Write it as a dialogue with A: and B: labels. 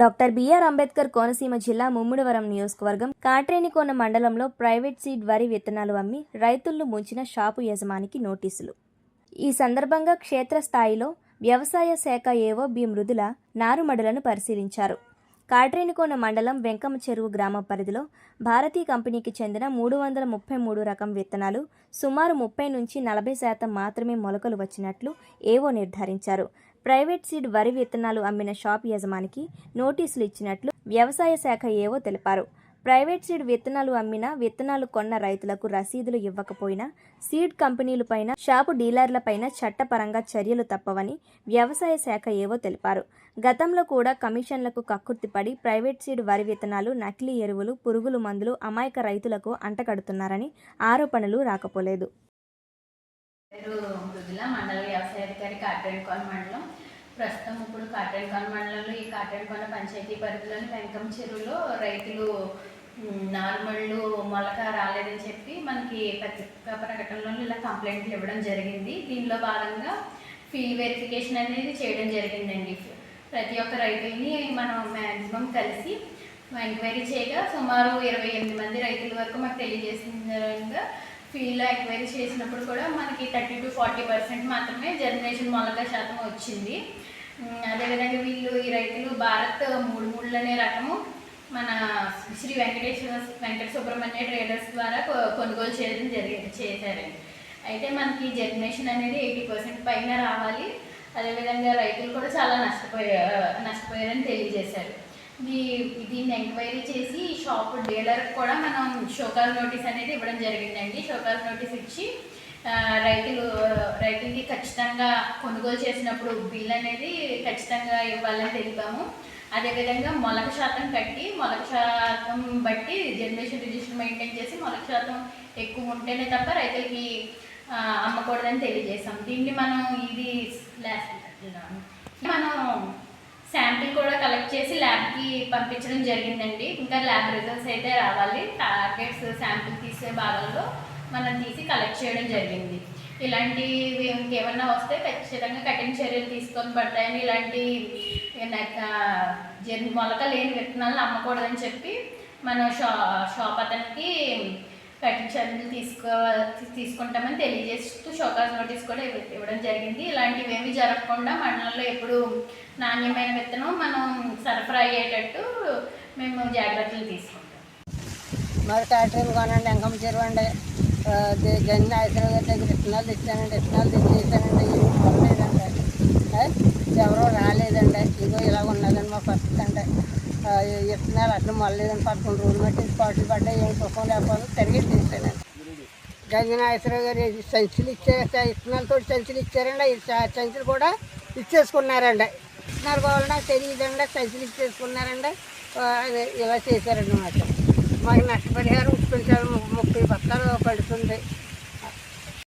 A: Doctor BR Ambedkar Konaseema జిల్లా ముమ్మిడివరం నియోజకవర్గం కాట్రేనికోన మండలంలో ప్రైవేట్ సీడ్ వరి విత్తనాలు అమ్మి రైతులను ముంచిన షాపు యజమానికి నోటీసులు. ఈ సందర్భంగా క్షేత్రస్థాయిలో వ్యవసాయ శాఖ ఏవో బి మృదుల నారుమడులను పరిశీలించారు. కాట్రేనికోన మండలం వెంకమ చెరువు గ్రామ పరిధిలో భారతీ కంపెనీకి చెందిన మూడు వందల ముప్పై మూడు రకం విత్తనాలు సుమారు ముప్పై నుంచి నలభై శాతం మాత్రమే మొలకలు వచ్చినట్లు ఏవో నిర్ధారించారు. ప్రైవేట్ సీడ్ వరి విత్తనాలు అమ్మిన షాప్ యజమానికి నోటీసులు ఇచ్చినట్లు వ్యవసాయ శాఖ ఏవో తెలిపారు. ప్రైవేట్ సీడ్ విత్తనాలు అమ్మినా విత్తనాలు కొన్న రైతులకు రసీదులు ఇవ్వకపోయినా సీడ్ కంపెనీలపైన షాపు డీలర్లపైన చట్టపరంగా చర్యలు తప్పవని వ్యవసాయ శాఖ ఏవో తెలిపారు. గతంలో కూడా కమిషన్లకు కక్కుర్తిపడి ప్రైవేట్ సీడ్ వరి విత్తనాలు నకిలీ ఎరువులు పురుగులు మందులు అమాయక రైతులకు అంటకడుతున్నారని ఆరోపణలు రాకపోలేదు.
B: మండల వ్యవసాయ అధికారి మండలం. ప్రస్తుతం ఇప్పుడు కాటేడుకొండ మండలంలో ఈ కాటేడుకొండ పంచాయతీ పరిధిలోని వెంకం చెరువులో రైతులు నార్మళ్ళు మొలక రాలేదని చెప్పి మనకి పత్రికా ప్రకటనలో ఇలా కంప్లైంట్లు ఇవ్వడం జరిగింది. దీనిలో భాగంగా ఫీల్డ్ వెరిఫికేషన్ అనేది చేయడం జరిగిందండి. ప్రతి ఒక్క రైతుల్ని మనం మ్యాక్సిమం కలిసి ఎంక్వైరీ చేయగా సుమారు ఇరవై ఎనిమిది మంది రైతుల వరకు మాకు తెలియజేసిన ఫీల్డ్లో ఎంక్వైరీ చేసినప్పుడు కూడా మనకి థర్టీ టు ఫార్టీ పర్సెంట్ మాత్రమే జనరేషన్ మొలక శాతం వచ్చింది. అదేవిధంగా వీళ్ళు ఈ రైతులు భారత్ మూడు మూడులనే రకము మన శ్రీ వెంకటేశ్వర వెంకట సుబ్రహ్మణ్య ట్రేడర్స్ ద్వారా కొనుగోలు చేయడం జరిగింది చేశారండి. అయితే మనకి జర్మినేషన్ అనేది ఎయిటీ పర్సెంట్ పైన రావాలి. అదేవిధంగా రైతులు కూడా చాలా నష్టపోయా నష్టపోయారని తెలియజేశారు. ఈ దీన్ని ఎంక్వైరీ చేసి షాప్ డీలర్ కూడా మనం షోకాల్ నోటీస్ అనేది ఇవ్వడం జరిగిందండి. షోకాల్ నోటీస్ ఇచ్చి రైతులు రైతులకి ఖచ్చితంగా కొనుగోలు చేసినప్పుడు బిల్ అనేది ఖచ్చితంగా ఇవ్వాలని తెలిపాము. అదేవిధంగా మొలక శాతం కట్టి మొలక శాతం బట్టి జనరేషన్ రిజిస్టర్ మెయింటైన్ చేసి మొలక శాతం ఎక్కువ ఉంటేనే తప్ప రైతులకి అమ్మకూడదని తెలియజేసాం దీన్ని మనం ఇది లాస్ట్ మనం శాంపిల్ కూడా కలెక్ట్ చేసి ల్యాబ్కి పంపించడం జరిగిందండి. ఇంకా ల్యాబ్ రిజల్ట్స్ అయితే రావాలి. టార్గెట్స్ శాంపిల్ తీసే భాగంలో మనం తీసి కలెక్ట్ చేయడం జరిగింది. ఇలాంటివి ఇంకేమన్నా వస్తే ఖచ్చితంగా కఠిన చర్యలు తీసుకొని పడతాయని ఇలాంటి జర్ని మొలక లేని విత్తనాలను అమ్మకూడదని చెప్పి మనం షా షాప్ అతనికి కఠిన చర్యలు తీసుకో తీసుకుంటామని తెలియజేస్తూ షోకాస్ నోటీస్ కూడా ఇవ్వడం జరిగింది. ఇలాంటివి ఏమీ జరగకుండా మండలంలో ఎప్పుడు నాణ్యమైన విత్తనం మనం సరఫరా అయ్యేటట్టు మేము జాగ్రత్తలు తీసుకుంటాం.
C: మరి క్యాటరింగ్ కొనండి ఎంకమ్మ చెరువు అండి గన్ని ఐశ్వర్య గారి దగ్గర విత్తనాలు తెచ్చానండి ఇత్తనాలు తెచ్చేసానండి. ఏమి కొనలేదండి ఎవరో రాలేదండి. ఇదిగో ఇలా ఉన్నదండి మా పరిస్థితి అండి. ఆ, ఈ విత్తనాలు అట్లా పదకొండు రోజులు బట్టి పాటలు పడ్డాయి ఏం సుఖం లేకపోతే తిరిగి తీసానండి గంజన ఐశ్వర్య గారు సంచులు ఇచ్చే విత్తనాలతో సంచులు ఇచ్చారండి. సంచులు కూడా ఇచ్చేసుకున్నారండి. ఇత్తనాలు కావాలన్నా తెలియదండి సంచులు ఇచ్చేసుకున్నారండి. ఇలా చేశారండి మాట మాకు నష్టపరిహారం ఇప్పించారు ముప్పై బస్తాలు పడుతుంది.